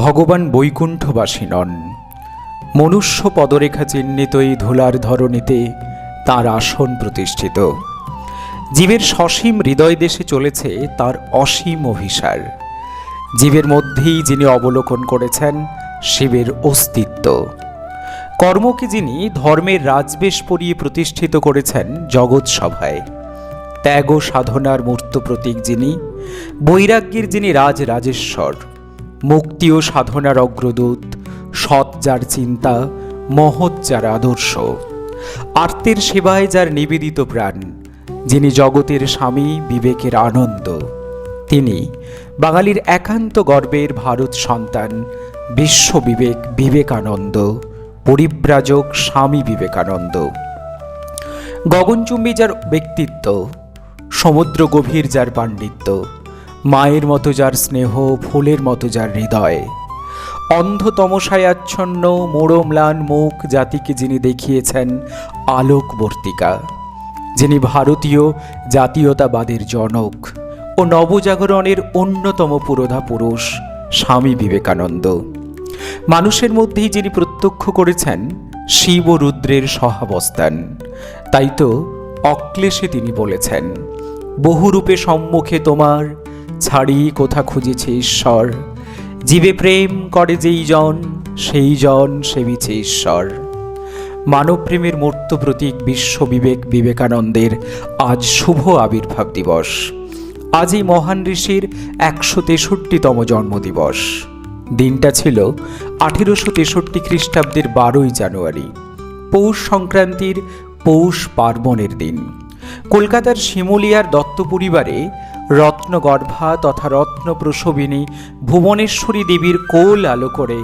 ভগবান বৈকুণ্ঠবাসী নন। মনুষ্য পদরেখা চিহ্নিত এই ধুলার ধরণীতে তার আসন প্রতিষ্ঠিত। জীবের সসীম হৃদয় দেশে চলেছে তার অসীম অভিসার। জীবের মধ্যেই যিনি অবলোকন করেছেন, শিবের অস্তিত্ব। কর্মকে যিনি ধর্মের রাজবেশ পরিয়ে প্রতিষ্ঠিত করেছেন জগৎ সভায়। ত্যাগ সাধনার মূর্ত প্রতীক যিনি, বৈরাগ্যের যিনি রাজ রাজেশ্বর। মুক্তি ও সাধনার অগ্রদূত, সৎ যার চিন্তা, মহৎ যার আদর্শ। আর্তের সেবায় যার নিবেদিত প্রাণ, যিনি জগতের স্বামী, বিবেকের আনন্দ। তিনি বাঙালির একান্ত গর্বের ভারত সন্তান, বিশ্ব বিবেক বিবেকানন্দ, পরিব্রাজক স্বামী বিবেকানন্দ। গগনচুম্বী যার ব্যক্তিত্ব, সমুদ্র গভীর যার পাণ্ডিত্য মায়ের মতো যার স্নেহ, ফুলের মতো যার হৃদয়। অন্ধ তমসায় আচ্ছন্ন মোড়ম্লান মুখ জাতিকে যিনি দেখিয়েছেন আলোকবর্তিকা, যিনি ভারতীয় জাতীয়তাবাদের জনক ও নবজাগরণের অন্যতম পুরোধা পুরুষ স্বামী বিবেকানন্দ। মানুষের মধ্যেই যিনি প্রত্যক্ষ করেছেন শিব ও রুদ্রের সহাবস্থান, তাই তো অক্লেশে তিনি বলেছেন, বহুরূপে সম্মুখে তোমার ছাড়ি কোথা খুঁজেছে ঈশ্বর? জীবে প্রেম করে যেই জন, সেই জন সেবিছে ঈশ্বর। মানব প্রেমের মূর্ত প্রতীক বিশ্ব বিবেক বিবেকানন্দের আজ শুভ আবির্ভাব দিবস। আজ এই মহান ঋষির একশো তেষট্টিতম জন্মদিবস। দিনটা ছিল আঠেরোশো তেষট্টি খ্রিস্টাব্দের বারোই জানুয়ারি, পৌষ সংক্রান্তির পৌষ পার্বণের দিন। কলকাতার শিমুলিয়ার দত্ত পরিবারে রত্নগর্ভা তথা রত্ন প্রসবিনী ভুবনেশ্বরী দেবীর কোল আলো করে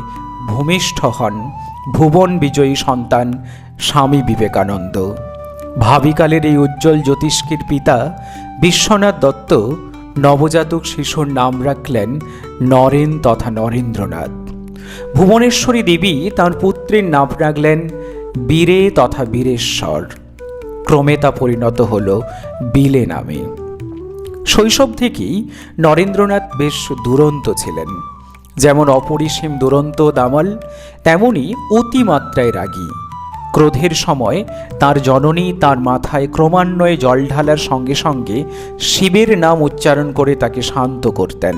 ভূমিষ্ঠ হন ভুবন বিজয়ী সন্তান স্বামী বিবেকানন্দ। ভাবিকালের এই উজ্জ্বল জ্যোতিষ্কের পিতা বিশ্বনাথ দত্ত নবজাতক শিশুর নাম রাখলেন নরেন তথা নরেন্দ্রনাথ। ভুবনেশ্বরী দেবী তার পুত্রের নাম রাখলেন বীরে তথা বীরেশ্বর। ক্রমে তা পরিণত হল বিলে নামে। শৈশব থেকেই নরেন্দ্রনাথ বেশ দুরন্ত ছিলেন। যেমন অপরিসীম দুরন্ত দামাল, তেমনি অতিমাত্রায় রাগী। ক্রোধের সময় তার জননী তার মাথায় ক্রমান্বয়ে জল ঢালার সঙ্গে সঙ্গে শিবের নাম উচ্চারণ করে তাকে শান্ত করতেন।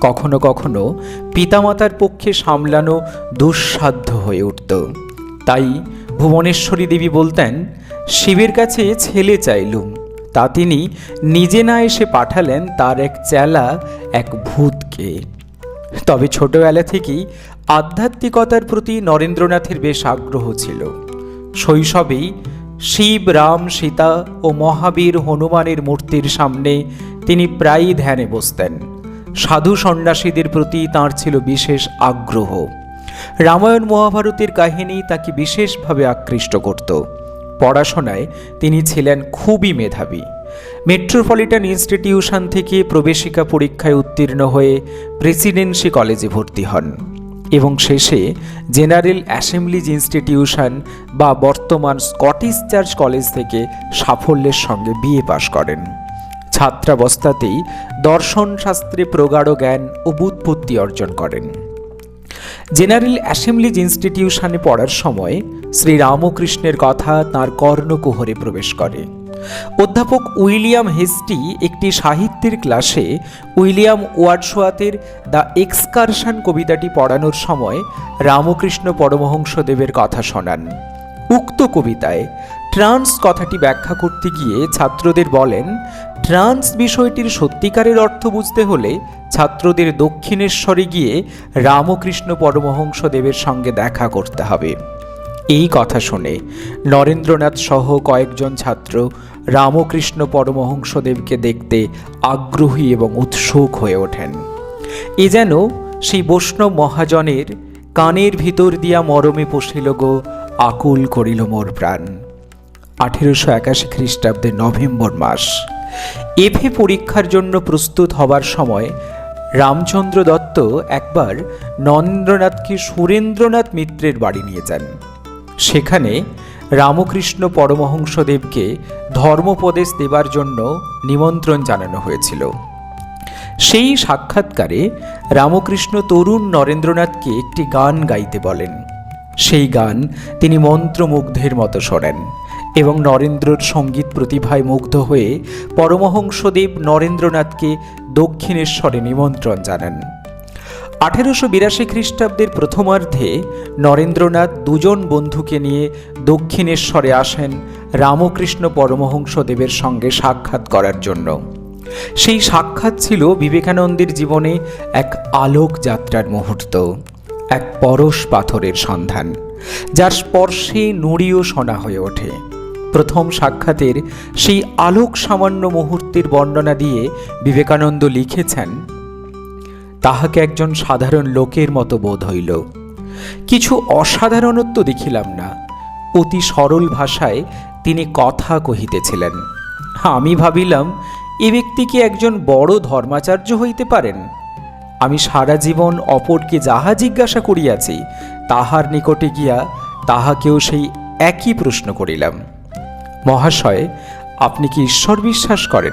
কখনো কখনো পিতামাতার পক্ষে সামলানো দুঃসাধ্য হয়ে উঠত। তাই ভুবনেশ্বরী দেবী বলতেন, শিবের কাছে ছেলে চাইলুম তা তিনি নিজে না এসে পাঠালেন তার এক চেলা এক ভূতকে। তবে ছোটবেলা থেকেই আধ্যাত্মিকতার প্রতি নরেন্দ্রনাথের বেশ আগ্রহ ছিল। শৈশবেই শিব, রাম, সীতা ও মহাবীর হনুমানের মূর্তির সামনে তিনি প্রায়ই ধ্যানে বসতেন। সাধু সন্ন্যাসীদের প্রতি তাঁর ছিল বিশেষ আগ্রহ। রামায়ণ মহাভারতের কাহিনী তাকে বিশেষভাবে আকৃষ্ট করত। পড়াশোনায় তিনি ছিলেন খুবই মেধাবী। মেট্রোপলিটন ইনস্টিটিউশন থেকে প্রবেশিকা পরীক্ষায় উত্তীর্ণ হয়ে প্রেসিডেন্সি কলেজে ভর্তি হন এবং শেষে জেনারেল অ্যাসেম্বলিজ ইনস্টিটিউশন বা বর্তমান স্কটিশ চার্চ কলেজ থেকে সাফল্যের সঙ্গে বিএ পাশ করেন। ছাত্রাবস্থাতেই দর্শন শাস্ত্রে প্রগাঢ় জ্ঞান ও বুৎপত্তি অর্জন করেন। জেনারেল অ্যাসেম্বলিজ ইনস্টিটিউশনে পড়ার সময় শ্রী রামকৃষ্ণের কথা তার কর্ণকুহরে প্রবেশ করে। অধ্যাপক উইলিয়াম হেস্টি একটি সাহিত্যের ক্লাসে উইলিয়াম ওয়ার্ডসোয়াতের দ্য এক্সকারশন কবিতাটি পড়ানোর সময় রামকৃষ্ণ পরমহংসদেবের কথা শোনান। উক্ত কবিতায় ট্রান্স কথাটি ব্যাখ্যা করতে গিয়ে ছাত্রদের বলেন ট্রান্স বিষয়টির সত্যিকারের অর্থ বুঝতে হলে ছাত্রদের দক্ষিণেশ্বরে গিয়ে রামকৃষ্ণ পরমহংসদেবের সঙ্গে দেখা করতে হবে। এই কথা শুনে নরেন্দ্রনাথ সহ কয়েকজন ছাত্র রামকৃষ্ণ পরমহংসদেবকে দেখতে আগ্রহী এবং উৎসুক হয়ে ওঠেন। এ যেন সেই বৈষ্ণব মহাজনের কানের ভিতর দিয়া মরমে পশিল গো, আকুল করিল মোর প্রাণ। আঠেরোশো একাশি খ্রিস্টাব্দের নভেম্বর মাস। এফে পরীক্ষার জন্য প্রস্তুত হবার সময় রামচন্দ্র দত্ত একবার নরেন্দ্রনাথকে সুরেন্দ্রনাথ মিত্রের বাড়ি নিয়ে যান। সেখানে রামকৃষ্ণ পরমহংসদেবকে ধর্মোপদেশ দেবার জন্য নিমন্ত্রণ জানানো হয়েছিল। সেই সাক্ষাৎকারে রামকৃষ্ণ তরুণ নরেন্দ্রনাথকে একটি গান গাইতে বলেন। সেই গান তিনি মন্ত্রমুগ্ধের মতো শোনেন। এবং নরেন্দ্রর সংগীত প্রতিভায় মুগ্ধ হয়ে পরমহংসদেব নরেন্দ্রনাথকে দক্ষিণেশ্বরে নিমন্ত্রণ জানান। আঠেরোশো বিরাশি খ্রিস্টাব্দের প্রথমার্ধে নরেন্দ্রনাথ দুজন বন্ধুকে নিয়ে দক্ষিণেশ্বরে আসেন রামকৃষ্ণ পরমহংসদেবের সঙ্গে সাক্ষাৎ করার জন্য। সেই সাক্ষাৎ ছিল বিবেকানন্দের জীবনে এক আলোক যাত্রার মুহূর্ত, এক পরশ পাথরের সন্ধান, যার স্পর্শে নুড়িও শোনা হয়ে ওঠে। প্রথম সাক্ষাতের সেই আলোক সামান্য মুহূর্তের বর্ণনা দিয়ে বিবেকানন্দ লিখেছেন, তাহাকে একজন সাধারণ লোকের মতো বোধ হইল। কিছু অসাধারণত্ব দেখিলাম না। অতি সরল ভাষায় তিনি কথা কহিতেছিলেন, আমি ভাবিলাম, এ ব্যক্তি কি একজন বড় ধর্মাচার্য হইতে পারেন? আমি সারা জীবন অপরকে যাহা জিজ্ঞাসা করিয়াছি, তাহার নিকটে গিয়া তাহাকেও সেই একই প্রশ্ন করিলাম। মহাশয়, আপনি কি ঈশ্বর বিশ্বাস করেন?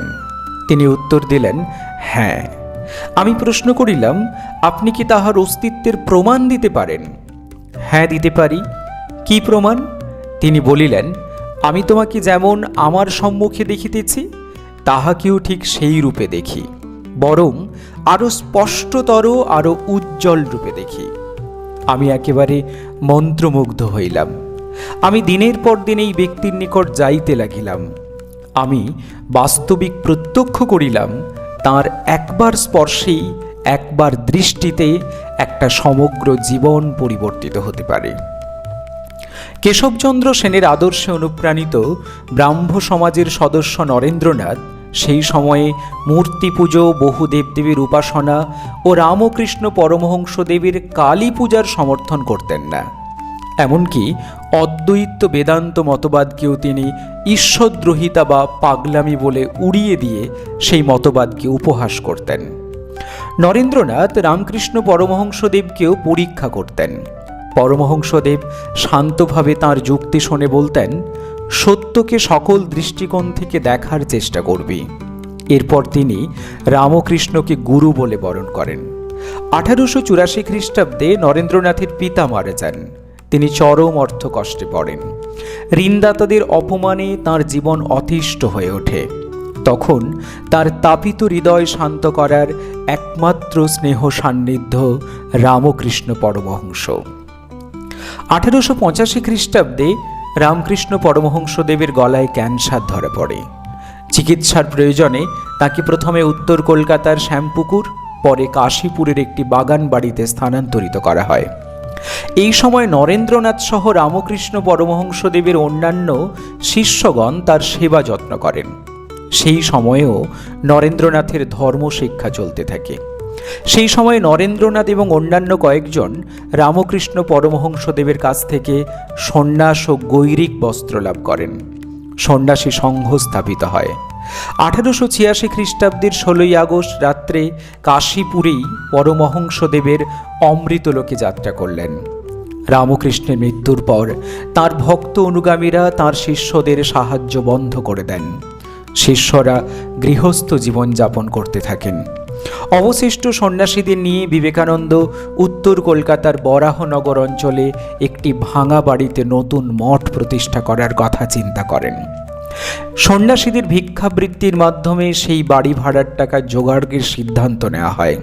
তিনি উত্তর দিলেন হ্যাঁ। আমি প্রশ্ন করিলাম, আপনি কি তাহার অস্তিত্বের প্রমাণ দিতে পারেন? হ্যাঁ দিতে পারি। কি প্রমাণ? তিনি বলিলেন, আমি তোমাকে যেমন আমার সম্মুখে দেখিতেছি, তাহাকেও ঠিক সেই রূপে দেখি, বরং আরও স্পষ্টতর আরও উজ্জ্বল রূপে দেখি। আমি একেবারে মন্ত্রমুগ্ধ হইলাম। আমি দিনের পর দিন এই ব্যক্তির নিকট যাইতে লাগিলাম। আমি বাস্তবিক প্রত্যক্ষ করিলাম, তার একবার স্পর্শেই একবার দৃষ্টিতে একটা সমগ্র জীবন পরিবর্তিত হতে পারে। কেশবচন্দ্র সেনের আদর্শে অনুপ্রাণিত ব্রাহ্ম সমাজের সদস্য নরেন্দ্রনাথ সেই সময়ে মূর্তি পুজো, বহু দেবদেবীর উপাসনা ও রামকৃষ্ণ পরমহংসদেবীর কালী পূজার সমর্থন করতেন না। এমনকি অদ্বৈত বেদান্ত মতবাদকেও তিনি ঈশ্বরদ্রোহিতা বা পাগলামি বলে উড়িয়ে দিয়ে সেই মতবাদকে উপহাস করতেন। নরেন্দ্রনাথ রামকৃষ্ণ পরমহংসদেবকেও পরীক্ষা করতেন। পরমহংসদেব শান্তভাবে তার যুক্তি শুনে বলতেন, সত্যকে সকল দৃষ্টিকোণ থেকে দেখার চেষ্টা করবি। এরপর তিনি রামকৃষ্ণকে গুরু বলে বরণ করেন। আঠারোশো চুরাশি খ্রিস্টাব্দে নরেন্দ্রনাথের পিতা মারা যান। তিনি চরম অর্থ কষ্টে পড়েন। ঋণদাতাদের অপমানে তার জীবন অতিষ্ঠ হয়ে ওঠে। তখন তার তাপিত হৃদয় শান্ত করার একমাত্র স্নেহ সান্নিধ্য রামকৃষ্ণ পরমহংস। আঠেরোশো পঁচাশি খ্রিস্টাব্দে রামকৃষ্ণ পরমহংসদেবের গলায় ক্যান্সার ধরা পড়ে। চিকিৎসার প্রয়োজনে তাকে প্রথমে উত্তর কলকাতার শ্যামপুকুর, পরে কাশীপুরের একটি বাগান বাড়িতে স্থানান্তরিত করা হয়। এই সময় নরেন্দ্রনাথ সহ রামকৃষ্ণ পরমহংসদেবের অন্যান্য শিষ্যগণ তার সেবা যত্ন করেন। সেই সময়েও নরেন্দ্রনাথের ধর্ম শিক্ষা চলতে থাকে। সেই সময় নরেন্দ্রনাথ এবং অন্যান্য কয়েকজন রামকৃষ্ণ পরমহংসদেবের কাছ থেকে সন্ন্যাস ও গৈরিক বস্ত্র লাভ করেন। সন্ন্যাসী সংঘ স্থাপিত হয়। আঠারোশো ছিয়াশি খ্রিস্টাব্দের ষোলোই আগস্ট রাত্রে কাশীপুরেই পরমহংসদেবের অমৃতলোকে যাত্রা করলেন। রামকৃষ্ণের মৃত্যুর পর তার ভক্ত অনুগামীরা তার শিষ্যদের সাহায্য বন্ধ করে দেন। শিষ্যরা গৃহস্থ জীবনযাপন করতে থাকেন। অবশিষ্ট সন্ন্যাসীদের নিয়ে বিবেকানন্দ উত্তর কলকাতার বরাহনগর অঞ্চলে একটি ভাঙা বাড়িতে নতুন মঠ প্রতিষ্ঠা করার কথা চিন্তা করেন। সন্ন্যাসীদের ভিক্ষাবৃত্তির মাধ্যমে সেই বাড়ি ভাড়ার টাকা জোগাড়ের সিদ্ধান্ত নেওয়া হয়।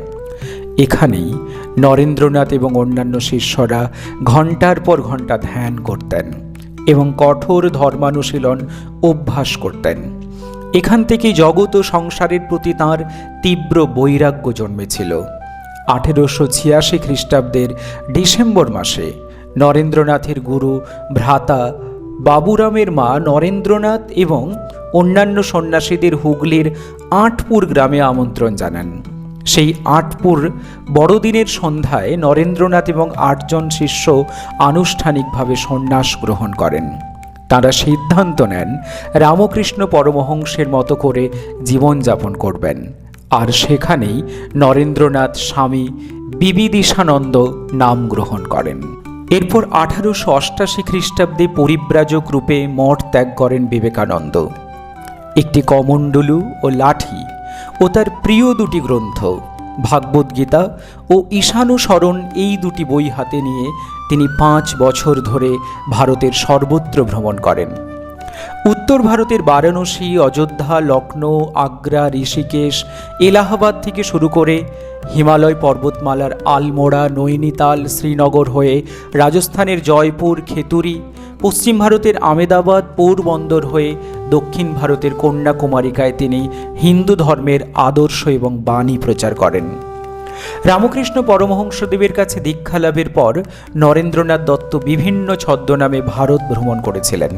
এখানেই নরেন্দ্রনাথ এবং অন্যান্য শিষ্যরা ঘণ্টার পর ঘণ্টা ধ্যান করতেন এবং কঠোর ধর্মানুশীলন অভ্যাস করতেন। এখান থেকে জগৎ ও সংসারের প্রতি তাঁর তীব্র বৈরাগ্য জন্মেছিল। আঠেরোশো ছিয়াশি খ্রিস্টাব্দের ডিসেম্বর মাসে নরেন্দ্রনাথের গুরু ভ্রাতা বাবুরামের মা নরেন্দ্রনাথ এবং অন্যান্য সন্ন্যাসীদের হুগলির আটপুর গ্রামে আমন্ত্রণ জানান। সেই আটপুর বড়দিনের সন্ধ্যায় নরেন্দ্রনাথ এবং আটজন শিষ্য আনুষ্ঠানিকভাবে সন্ন্যাস গ্রহণ করেন। তারা সিদ্ধান্ত নেন, রামকৃষ্ণ পরমহংসের মতো করে জীবনযাপন করবেন। আর সেখানেই নরেন্দ্রনাথ স্বামী বিবিদিশানন্দ নাম গ্রহণ করেন। এরপর আঠারোশো অষ্টাশি খ্রিস্টাব্দে পরিব্রাজক রূপে মঠ ত্যাগ করেন বিবেকানন্দ। একটি কমণ্ডলু ও লাঠি ও তার প্রিয় দুটি গ্রন্থ, ভাগবত গীতা ও ঈশানুসরণ এই দুটি বই হাতে নিয়ে তিনি পাঁচ বছর ধরে ভারতের সর্বত্র ভ্রমণ করেন। উত্তর ভারতের বারাণসী, অযোধ্যা লখনৌ আগ্রা, ঋষিকেশ, এলাহাবাদ থেকে শুরু করে হিমালয় পর্বতমালার আলমোড়া, নৈনিতাল, শ্রীনগর হয়ে রাজস্থানের জয়পুর, খেতুরি, পশ্চিম ভারতের আমেদাবাদ পোরবন্দর হয়ে দক্ষিণ ভারতের কন্যাকুমারিকায় তিনি হিন্দু ধর্মের আদর্শ এবং বাণী প্রচার করেন। রামকৃষ্ণ পরমহংসদেবের কাছে দীক্ষা লাভের পর নরেন্দ্রনাথ দত্ত বিভিন্ন ছদ্মনামে ভারত ভ্রমণ করেছিলেন।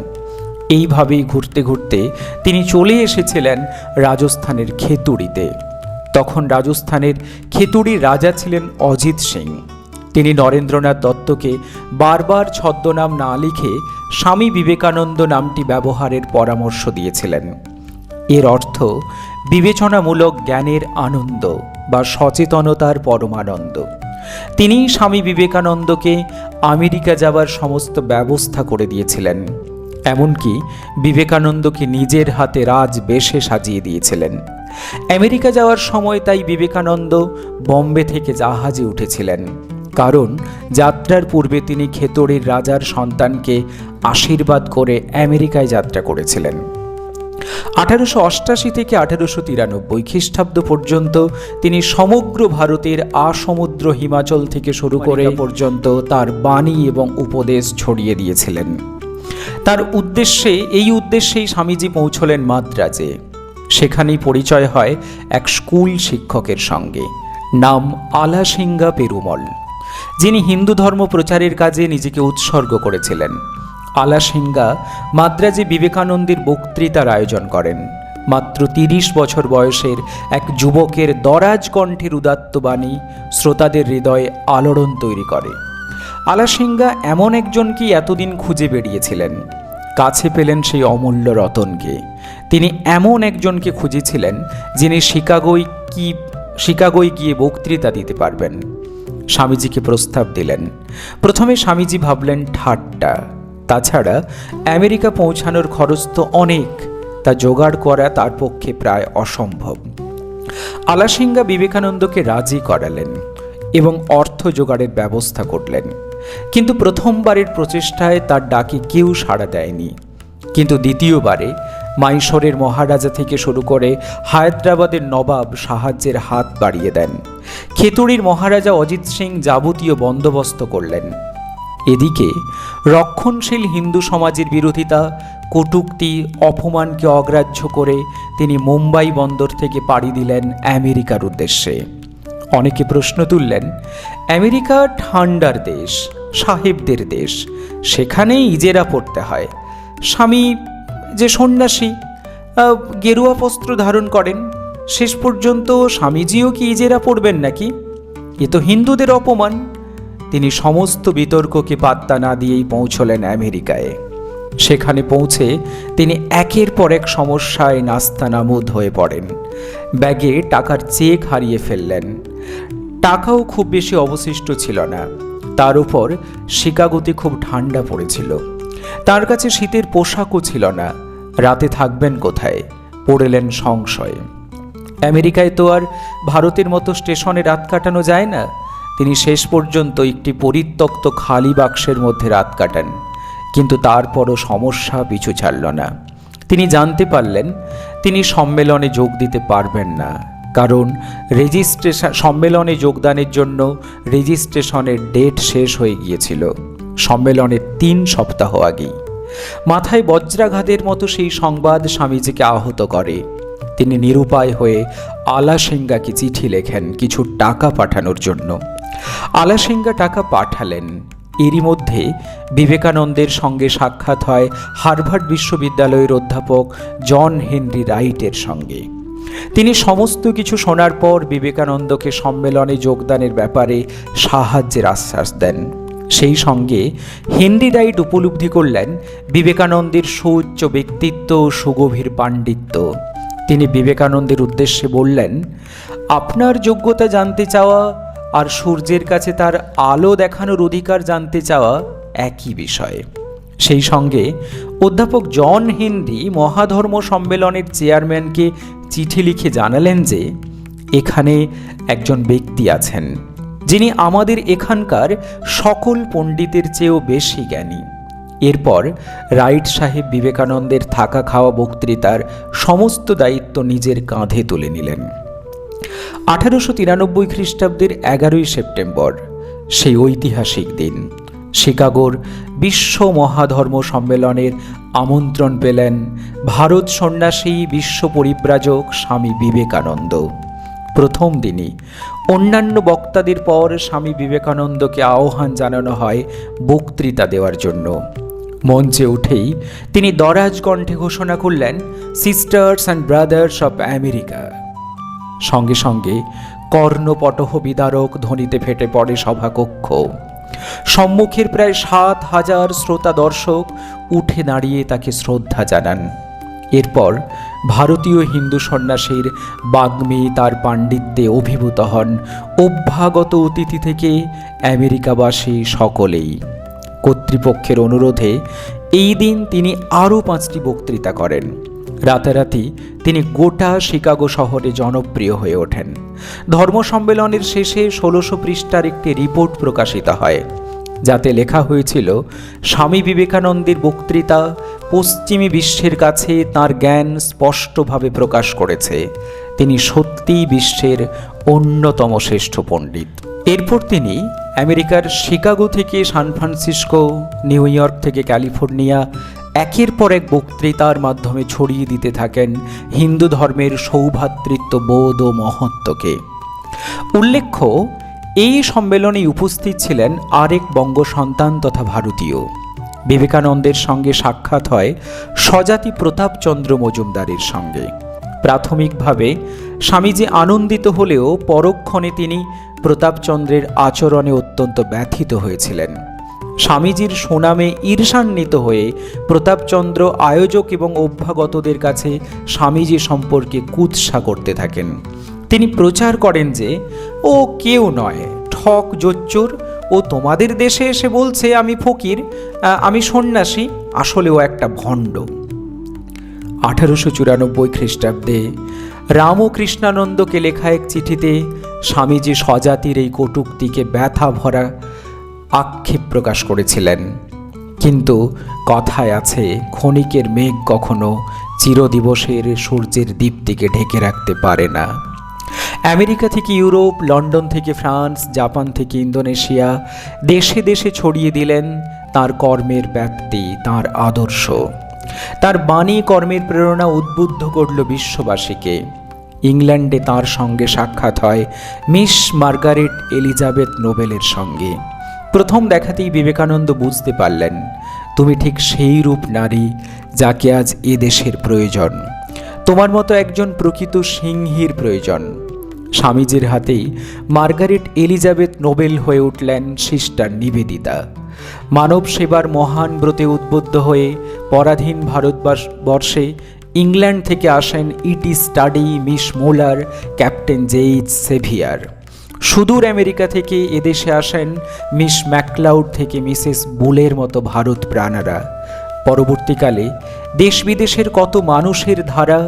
এইভাবেই ঘুরতে ঘুরতে তিনি চলে এসেছিলেন রাজস্থানের খেতুড়িতে তখন রাজস্থানের খেতুড়ির রাজা ছিলেন অজিত সিং। তিনি নরেন্দ্রনাথ দত্তকে বারবার ছদ্মনাম না লিখে স্বামী বিবেকানন্দ নামটি ব্যবহারের পরামর্শ দিয়েছিলেন। এর অর্থ, বিবেচনামূলক জ্ঞানের আনন্দ বা সচেতনতার পরমানন্দ। তিনি স্বামী বিবেকানন্দকে আমেরিকা যাওয়ার সমস্ত ব্যবস্থা করে দিয়েছিলেন। এমনকি বিবেকানন্দকে নিজের হাতে রাজ বেশে সাজিয়ে দিয়েছিলেন। আমেরিকা যাওয়ার সময় তাই বিবেকানন্দ বম্বে থেকে জাহাজে উঠেছিলেন। কারণ যাত্রার পূর্বে তিনি খেতড়ির রাজার সন্তানকে আশীর্বাদ করে আমেরিকায় যাত্রা করেছিলেন। আঠারোশো অষ্টাশি থেকে আঠারোশো তিরানব্বই খ্রিস্টাব্দ পর্যন্ত তিনি সমগ্র ভারতের আসমুদ্র হিমাচল থেকে শুরু করে পর্যন্ত তার বাণী এবং উপদেশ ছড়িয়ে দিয়েছিলেন। তার উদ্দেশ্যে, এই উদ্দেশ্যেই স্বামীজি পৌঁছলেন মাদ্রাজে। সেখানেই পরিচয় হয় এক স্কুল শিক্ষকের সঙ্গে, নাম আলাসিঙ্গা পেরুমল, যিনি হিন্দু ধর্ম প্রচারের কাজে নিজেকে উৎসর্গ করেছিলেন। আলাসিঙ্গা মাদ্রাজে বিবেকানন্দের বক্তৃতার আয়োজন করেন। মাত্র তিরিশ বছর বয়সের এক যুবকের দরাজ কণ্ঠের উদাত্ত বাণী শ্রোতাদের হৃদয়ে আলোড়ন তৈরি করে। আলাসিঙ্গা এমন একজনকেই এতদিন খুঁজে বেরিয়েছিলেন? কাছে পেলেন সেই অমূল্য রতনকে। তিনি এমন একজনকে খুঁজেছিলেন যিনি শিকাগোয় কি, শিকাগোয় গিয়ে বক্তৃতা দিতে পারবেন। স্বামীজিকে প্রস্তাব দিলেন। প্রথমে স্বামীজি ভাবলেন, ঠাট্টা। তাছাড়া আমেরিকা পৌঁছানোর খরচ তো অনেক। তা জোগাড় করা তার পক্ষে প্রায় অসম্ভব। আলাসিঙ্গা বিবেকানন্দকে রাজি করালেন এবং অর্থ জোগাড়ের ব্যবস্থা করলেন। কিন্তু প্রথমবারের প্রচেষ্টায় তার ডাকে কেউ সাড়া দেয়নি। কিন্তু দ্বিতীয়বারে মাইশোরের মহারাজা থেকে শুরু করে হায়দ্রাবাদের নবাব সাহায্যের হাত বাড়িয়ে দেন। খেতুড়ির মহারাজা অজিত সিং যাবতীয় বন্দোবস্ত করলেন। এদিকে রক্ষণশীল হিন্দু সমাজের বিরোধিতা, কটূক্তি, অপমানকে অগ্রাহ্য করে তিনি মুম্বাই বন্দর থেকে পাড়ি দিলেন আমেরিকার উদ্দেশ্যে। অনেকে প্রশ্ন তুললেন, আমেরিকা ঠান্ডার দেশ, সাহেবদের দেশ, সেখানেই ইজেরা পড়তে হয়। স্বামী যে সন্ন্যাসী গেরুয়া বস্ত্র ধারণ করেন, শেষ পর্যন্ত স্বামীজিও কি ইজেরা পড়বেন নাকি? এ তো হিন্দুদের অপমান। তিনি সমস্ত বিতর্ককে পাত্তা না দিয়েই পৌঁছলেন আমেরিকায়। সেখানে পৌঁছে তিনি একের পর এক সমস্যায় নাস্তানামুদ হয়ে পড়েন। ব্যাগে টাকার চেক হারিয়ে ফেললেন। টাকাও খুব বেশি অবশিষ্ট ছিল না। তার উপর শিকাগোতে খুব ঠান্ডা পড়েছিল। তার কাছে শীতের পোশাকও ছিল না। রাতে থাকবেন কোথায়? পড়েলেন সংশয়ে। আমেরিকায় তো আর ভারতের মতো স্টেশনে রাত কাটানো যায় না। তিনি শেষ পর্যন্ত একটি পরিত্যক্ত খালি বাক্সের মধ্যে রাত কাটান। কিন্তু তারপরও সমস্যা পিছু ছাড়ল না। তিনি জানতে পারলেন, তিনি সম্মেলনে যোগ দিতে পারবেন না। কারণ রেজিস্ট্রেশন সম্মেলনে যোগদানের জন্য রেজিস্ট্রেশনের ডেট শেষ হয়ে গিয়েছিল। সম্মেলনের তিন সপ্তাহ আগেই। মাথায় বজ্রাঘাতের মতো সেই সংবাদ স্বামীজিকে আহত করে। তিনি নিরুপায় হয়ে আলাসিঙ্গাকে চিঠি লেখেন কিছু টাকা পাঠানোর জন্য। আলাসিঙ্গা টাকা পাঠালেন। এরই মধ্যে বিবেকানন্দের সঙ্গে সাক্ষাৎ হয় হার্ভার্ড বিশ্ববিদ্যালয়ের অধ্যাপক জন হেনরি রাইটের সঙ্গে। তিনি সমস্ত কিছু শোনার পর বিবেকানন্দকে সম্মেলনে যোগদানের ব্যাপারে সাহায্যের আশ্বাস দেন। সেই সঙ্গে হেনরি রাইট উপলব্ধি করলেন বিবেকানন্দের সুউচ্চ ব্যক্তিত্ব ও সুগভীর পাণ্ডিত্য। তিনি বিবেকানন্দের উদ্দেশ্যে বললেন, আপনার যোগ্যতা জানতে চাওয়া আর সূর্যের কাছে তার আলো দেখানোর অধিকার জানতে চাওয়া একই বিষয়। সেই সঙ্গে অধ্যাপক জন হেনরি মহাধর্ম সম্মেলনের চেয়ারম্যানকে চিঠি লিখে জানালেন যে, এখানে একজন ব্যক্তি আছেন। যিনি আমাদের এখানকার সকল পণ্ডিতের চেয়েও বেশি জ্ঞানী। এরপর রাইট সাহেব বিবেকানন্দের থাকা খাওয়া বক্তৃতার সমস্ত দায়িত্ব নিজের কাঁধে তুলে নিলেন। আঠারোশো তিরানব্বই খ্রিস্টাব্দের এগারোই সেপ্টেম্বর, সেই ঐতিহাসিক দিন। শিকাগোর বিশ্ব মহাধর্ম সম্মেলনের আমন্ত্রণ পেলেন ভারত সন্ন্যাসী, বিশ্ব পরিব্রাজক স্বামী বিবেকানন্দ। প্রথম দিনই। অন্যান্য বক্তাদের পর স্বামী বিবেকানন্দকে আহ্বান জানানো হয় বক্তৃতা দেওয়ার জন্য। মঞ্চে উঠেই তিনি দরাজ কণ্ঠে ঘোষণা করলেন sisters and brothers of America সঙ্গে সঙ্গে কর্ণপটহ বিদারক ধ্বনিতে ফেটে পড়ে সভাকক্ষ। সম্মুখের প্রায় সাত হাজার শ্রোতা দর্শক উঠে দাঁড়িয়ে তাকে শ্রদ্ধা জানান। এরপর ভারতীয় হিন্দু সন্ন্যাসীর বাগ্মী তার পাণ্ডিত্যে অভিভূত হন। অভ্যাগত অতিথি থেকে আমেরিকাবাসী সকলেই। কর্তৃপক্ষের অনুরোধে এই দিন তিনি আরও পাঁচটি বক্তৃতা করেন। রাতারাতি তিনি গোটা শিকাগো শহরে জনপ্রিয় হয়ে ওঠেন। ধর্ম সম্মেলনের শেষে ষোলোশো পৃষ্ঠার একটি রিপোর্ট প্রকাশিত হয়। যাতে লেখা হয়েছিল, স্বামী বিবেকানন্দের বক্তৃতা পশ্চিমী বিশ্বের কাছে তার জ্ঞান স্পষ্টভাবে প্রকাশ করেছে। তিনি সত্যিই বিশ্বের অন্যতম শ্রেষ্ঠ পণ্ডিত। এরপর তিনি আমেরিকার শিকাগো থেকে সান ফ্রান্সিসকো, নিউ ইয়র্ক থেকে ক্যালিফোর্নিয়া একের পর এক বক্তৃতার মাধ্যমে ছড়িয়ে দিতে থাকেন হিন্দু ধর্মের সৌভাতৃত্ব বোধ ও মহত্বকে। উল্লেখ্য এই সম্মেলনে উপস্থিত ছিলেন আরেক বঙ্গ সন্তান তথা ভারতীয়। বিবেকানন্দের সঙ্গে সাক্ষাৎ হয় স্বজাতি প্রতাপচন্দ্র মজুমদারের সঙ্গে। প্রাথমিকভাবে স্বামীজি আনন্দিত হলেও পরক্ষণে তিনি প্রতাপচন্দ্রের আচরণে অত্যন্ত ব্যথিত হয়েছিলেন। স্বামীজির সুনামে ঈর্ষান্বিত হয়ে প্রতাপচন্দ্র আয়োজক এবং অভ্যাগতদের কাছে স্বামীজি সম্পর্কে কুৎসা করতে থাকেন। তিনি প্রচার করেন যে, ও কেউ নয়, ঠক জোচ্চোর, ও তোমাদের দেশে এসে বলছে, আমি ফকির আমি সন্ন্যাসী আসলে ও একটা ভণ্ড। আঠারোশো চুরানব্বই খ্রিস্টাব্দে রামকৃষ্ণানন্দকে লেখা এক চিঠিতে স্বামীজি স্বজাতির এই কটুক্তিকে ব্যথা ভরা আক্ষেপ প্রকাশ করেছিলেন। কিন্তু কথায় আছে, ক্ষণিকের মেঘ কখনো চিরদিবসের সূর্যের দীপ্তিকে ঢেকে রাখতে পারে না। আমেরিকা থেকে ইউরোপ, লন্ডন থেকে ফ্রান্স, জাপান থেকে ইন্দোনেশিয়া, দেশে দেশে ছড়িয়ে দিলেন তার কর্মের ব্যাপ্তি, তার আদর্শ। তার বাণী, কর্মের প্রেরণা উদ্বুদ্ধ করল বিশ্ববাসীকে। ইংল্যান্ডে তার সঙ্গে সাক্ষাৎ হয় মিস মার্গারেট এলিজাবেথ নোবেলের সঙ্গে। প্রথম দেখাতেই বিবেকানন্দ বুঝতে পারলেন, তুমি ঠিক সেই রূপ নারী যাকে আজ এ দেশের প্রয়োজন। তোমার মতো একজন প্রকৃত সিংহীর প্রয়োজন। স্বামীজির হাতেই মার্গারেট এলিজাবেথ নোবেল হয়ে উঠলেন সিস্টার নিবেদিতা। মানব সেবার মহান ব্রতে উদ্বুদ্ধ হয়ে পরাধীন ভারতবর্ষে ইংল্যান্ড থেকে আসেন E T Sturdy miss Muller, captain জেইজ severe. সুদূর আমেরিকা থেকে এদেশে আসেন মিস ম্যাকলাউড থেকে মিসেস বুলের মতো ভারত প্রাণারা। পরবর্তীকালে দেশ বিদেশের কত মানুষের ধারা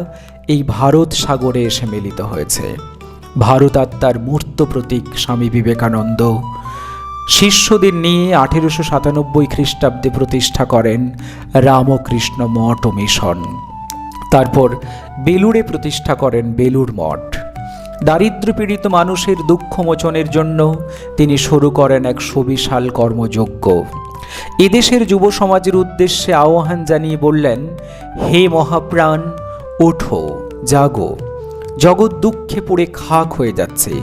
এই ভারত সাগরে এসে মিলিত হয়েছে। ভারত আত্মার মূর্ত প্রতীক স্বামী বিবেকানন্দ। শিষ্যদের নিয়ে আঠেরোশো সাতানব্বই খ্রিস্টাব্দে প্রতিষ্ঠা করেন রামকৃষ্ণ মঠ ও মিশন। তারপর বেলুড়ে প্রতিষ্ঠা করেন বেলুড় মঠ। দারিদ্র্যপীড়িত মানুষের দুঃখ মোচনের জন্য তিনি শুরু করেন এক সুবিশাল কর্মযজ্ঞ। এদেশের যুব সমাজের উদ্দেশ্যে আহ্বান জানিয়ে বললেন, হে মহাপ্রাণ, ওঠো, জাগো। জগৎ দুঃখে পড়ে খাক হয়ে যাচ্ছে।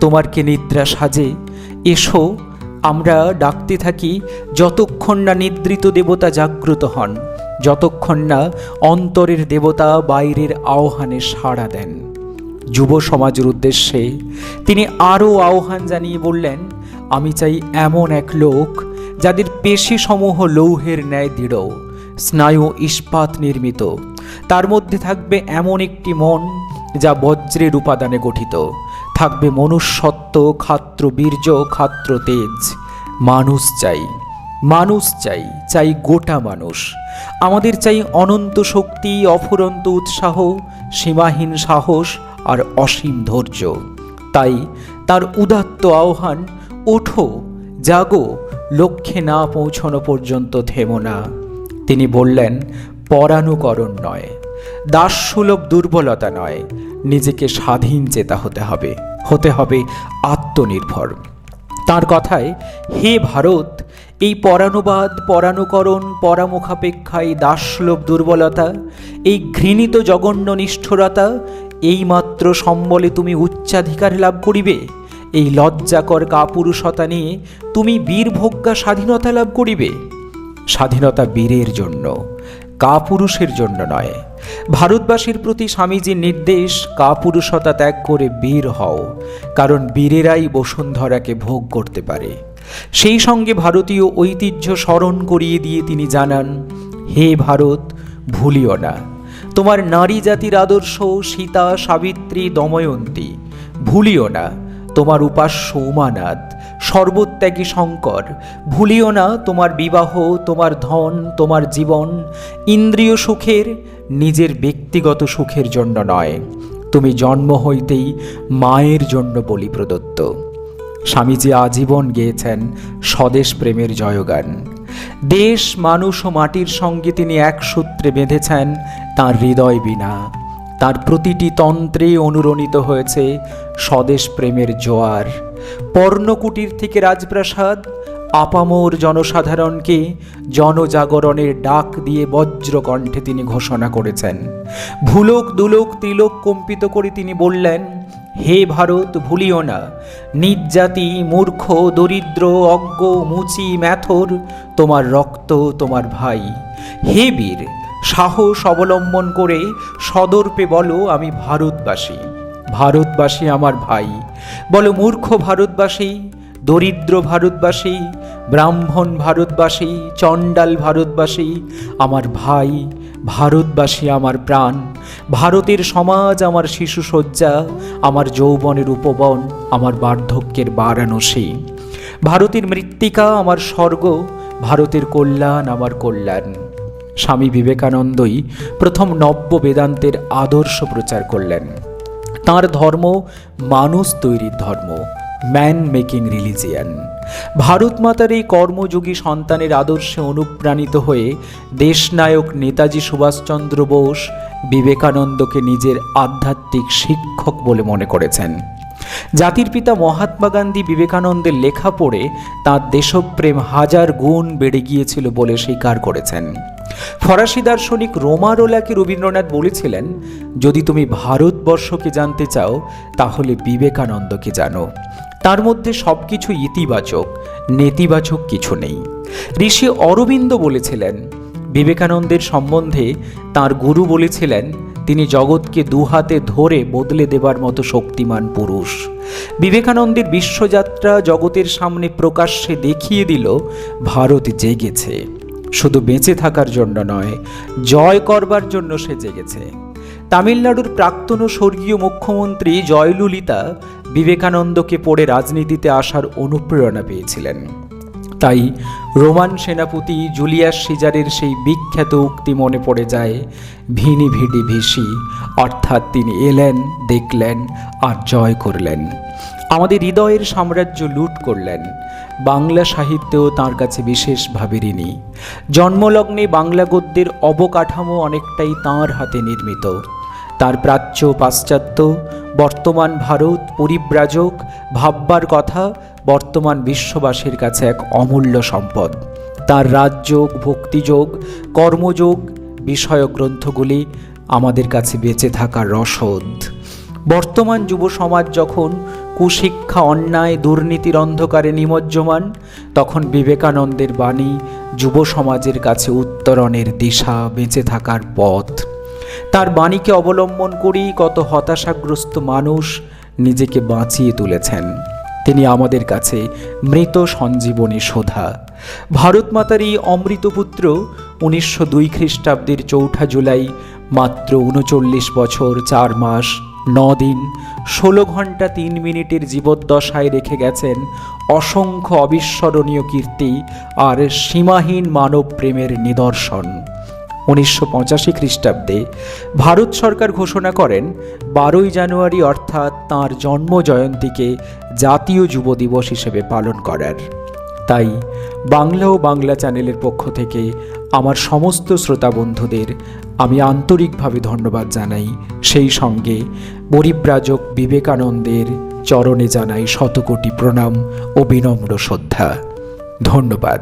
তোমার কি নিদ্রা সাজে? এসো, আমরা ডাকতে থাকি, যতক্ষণ না নিদ্রিত দেবতা জাগ্রত হন, যতক্ষণ না অন্তরের দেবতা বাইরের আহ্বানে সাড়া দেন। যুব সমাজের উদ্দেশ্যে তিনি আরও আহ্বান জানিয়ে বললেন, আমি চাই এমন এক লোক যাদের পেশি সমূহ লৌহের ন্যায় দৃঢ়, স্নায়ু ইস্পাত নির্মিত। তার মধ্যে থাকবে এমন একটি মন যা বজ্রের উপাদানে গঠিত। থাকবে মনুষ্যত্ব খাত্র বীর্য খাত্র তেজ। মানুষ চাই মানুষ চাই চাই গোটা মানুষ। আমাদের চাই অনন্ত শক্তি, অফুরন্ত উৎসাহ, সীমাহীন সাহস আর অসীম ধৈর্য। তাই তার উদাত্ত আহ্বান, ওঠো, জাগো, লক্ষ্যে না পৌঁছানো পর্যন্ত থেমো না। তিনি বললেন, পরানুকরণ নয়। দাসসুলভ দুর্বলতা নয়, নিজেকে স্বাধীন চেতা হতে হবে হতে হবে আত্মনির্ভর। তার কথায়, হে ভারত, এই পরানুবাদ, পরানুকরণ, পরামুখাপেক্ষায় দাসলোভ দুর্বলতা, এই ঘৃণিত জঘন্য নিষ্ঠুরতা, এইমাত্র সম্বলে তুমি উচ্চাধিকার লাভ করিবে, এই লজ্জাকর কাপুরুষতা নিয়ে তুমি বীরভোগ্যা স্বাধীনতা লাভ করিবে। স্বাধীনতা বীরের জন্য। কাপুরুষের জন্য নয়। ভারতবাসীর প্রতি স্বামীজির নির্দেশ, কাপুরুষতা ত্যাগ করে বীর হও, কারণ বীরেরাই বসুন্ধরাকে ভোগ করতে পারে। সেই সঙ্গে ভারতীয় ঐতিহ্য স্মরণ করিয়ে দিয়ে তিনি জানান, হে ভারত, ভুলিও না। তোমার নারী জাতির আদর্শ সীতা, সাবিত্রী, দময়ন্তী, ভুলিও না। তোমার উপাস্য উমানাথ সর্বত্যাগী শঙ্কর, ভুলিও না তোমার বিবাহ, তোমার ধন, তোমার জীবন, ইন্দ্রিয় সুখের নিজের ব্যক্তিগত সুখের জন্য নয়। তুমি জন্ম হইতেই মায়ের জন্য বলি প্রদত্ত। স্বামীজি আজীবন গেয়েছেন স্বদেশ প্রেমের জয়গান। দেশ, মানুষ ও মাটির সঙ্গে তিনি এক সূত্রে বেঁধেছেন তার হৃদয় বিনা তার প্রতিটি তন্ত্রে অনুরণিত হয়েছে স্বদেশ প্রেমের জোয়ার। পর্ণকুটির থেকে রাজপ্রাসাদ, আপামোর জনসাধারণকে জনজাগরণের ডাক দিয়ে বজ্রকণ্ঠে তিনি ঘোষণা করেছেন। ভুলোক, দুলোক, ত্রিলোক কম্পিত করে তিনি বললেন, হে ভারত, ভুলিও না। নিজ জাতি মূর্খ, দরিদ্র, অজ্ঞ, মুচি, ম্যাথর, তোমার রক্ত, তোমার ভাই। হে বীর, সাহস অবলম্বন করে সদর্পে বলো, আমি ভারতবাসী। ভারতবাসী আমার ভাই। বলো মূর্খ ভারতবাসী, দরিদ্র ভারতবাসী, ব্রাহ্মণ ভারতবাসী, চণ্ডাল ভারতবাসী, আমার ভাই, ভারতবাসী আমার প্রাণ। ভারতের সমাজ আমার শিশু শয্যা আমার যৌবনের উপবন, আমার বার্ধক্যের বারাণসী। ভারতের মৃত্তিকা আমার স্বর্গ, ভারতের কল্যাণ আমার কল্যাণ। স্বামী বিবেকানন্দই প্রথম নব্য বেদান্তের আদর্শ প্রচার করলেন। তার ধর্ম, মানুষ তৈরির ধর্ম ম্যান মেকিং রিলিজিয়ান ভারত মাতার এই কর্মযোগী সন্তানের আদর্শে অনুপ্রাণিত হয়ে দেশনায়ক নেতাজি সুভাষচন্দ্র বোস বিবেকানন্দকে নিজের আধ্যাত্মিক শিক্ষক বলে মনে করেছেন। জাতির পিতা মহাত্মা গান্ধী বিবেকানন্দের লেখা পড়ে তাঁর দেশপ্রেম হাজার গুণ বেড়ে গিয়েছিল বলে স্বীকার করেছেন। ফরাসি দার্শনিক রোমারোলাকে রবীন্দ্রনাথ বলেছিলেন, যদি তুমি ভারতবর্ষকে জানতে চাও, তাহলে বিবেকানন্দকে জানো। তার মধ্যে সব কিছু ইতিবাচক, নেতিবাচক কিছু নেই। ঋষি অরবিন্দ বলেছিলেন, বিবেকানন্দের সম্বন্ধে তার গুরু বলেছিলেন, তিনি জগৎকে দুহাতে ধরে বদলে দেবার মতো শক্তিমান পুরুষ। বিবেকানন্দের বিশ্বযাত্রা জগতের সামনে প্রকাশ্যে দেখিয়ে দিল, ভারত জেগেছে। শুধু বেঁচে থাকার জন্য নয়, জয় করবার জন্য সে জেগেছে। তামিলনাড়ুর প্রাক্তন স্বর্গীয় মুখ্যমন্ত্রী জয়ললিতা বিবেকানন্দকে পড়ে রাজনীতিতে আসার অনুপ্রেরণা পেয়েছিলেন। তাই রোমান সেনাপতি জুলিয়াস সিজারের সেই বিখ্যাত উক্তি মনে পড়ে যায়, ভিনি ভিডি ভিসি অর্থাৎ তিনি এলেন, দেখলেন আর জয় করলেন। আমাদের হৃদয়ের সাম্রাজ্য লুট করলেন। বাংলা সাহিত্যেও তার কাছে বিশেষভাবে ঋণী জন্মলগ্নে বাংলা গদ্যের অবকাঠামো অনেকটাই তাঁর হাতে নির্মিত। তার প্রাচ্য পাশ্চাত্য, বর্তমান ভারত পরিব্রাজক, ভাববার কথা, বর্তমান বিশ্ববাসীর কাছে এক অমূল্য সম্পদ। তার রাজযোগ, ভক্তিযোগ, কর্মযোগ বিষয়ক গ্রন্থগুলি আমাদের কাছে বেঁচে থাকার রসদ। বর্তমান যুব সমাজ যখন কুশিক্ষা, অন্যায়, দুর্নীতির অন্ধকারে নিমজ্জমান, তখন বিবেকানন্দের বাণী যুব সমাজের কাছে উত্তরণের দিশা বেঁচে থাকার পথ। তার বাণীকে অবলম্বন করেই কত হতাশাগ্রস্ত মানুষ নিজেকে বাঁচিয়ে তুলেছেন। তিনি আমাদের কাছে মৃত সঞ্জীবনী শোধা ভারত মাতার এই অমৃতপুত্র উনিশশো দুই খ্রিস্টাব্দের চৌঠা জুলাই মাত্র উনচল্লিশ বছর চার মাস দিন ষোলো ঘণ্টা তিন মিনিটের জীবদ্দশায় রেখে গেছেন অসংখ্য অবিস্মরণীয় কীর্তি আর সীমাহীন মানব প্রেমের নিদর্শন। উনিশশো পঁচাশি খ্রিস্টাব্দে ভারত সরকার ঘোষণা করেন, বারোই জানুয়ারি অর্থাৎ তাঁর জন্ম জয়ন্তীকে জাতীয় যুব দিবস হিসেবে পালন করার। তাই বাংলা ও বাংলা চ্যানেলের পক্ষ থেকে আমার সমস্ত শ্রোতা বন্ধুদের আমি আন্তরিকভাবে ধন্যবাদ জানাই। সেই সঙ্গে পরিব্রাজক বিবেকানন্দের চরণে জানাই শতকোটি প্রণাম ও বিনম্র শ্রদ্ধা। ধন্যবাদ।